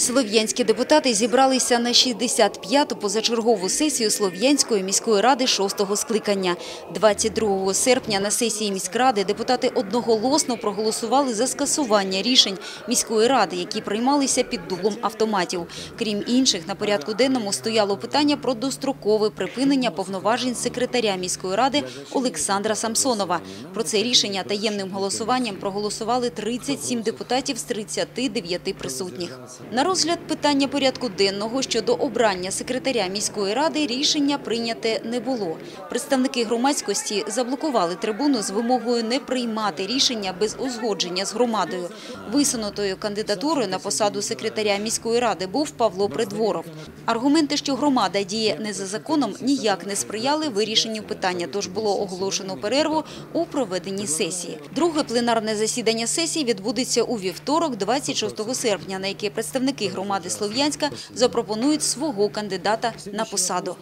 Слов'янські депутати зібралися на 65-ту позачергову сесію Слов'янської міської ради 6-го скликання. 22 серпня на сесії міськради депутати одноголосно проголосували за скасування рішень міської ради, які приймалися під дулом автоматів. Крім інших, на порядку денному стояло питання про дострокове припинення повноважень секретаря міської ради Олександра Самсонова. Про це рішення таємним голосуванням проголосували 37 депутатів з 39 присутніх. На розгляд питання порядку денного щодо обрання секретаря міської ради рішення прийняте не було. Представники громадськості заблокували трибуну з вимогою не приймати рішення без узгодження з громадою. Висунутою кандидатурою на посаду секретаря міської ради був Павло Придворов. Аргументи, що громада діє не за законом, ніяк не сприяли вирішенню питання, тож було оголошено перерву у проведенні сесії. Друге пленарне засідання сесії відбудеться у вівторок, 26 серпня, на яке представники громади Слов'янська запропонують свого кандидата на посаду.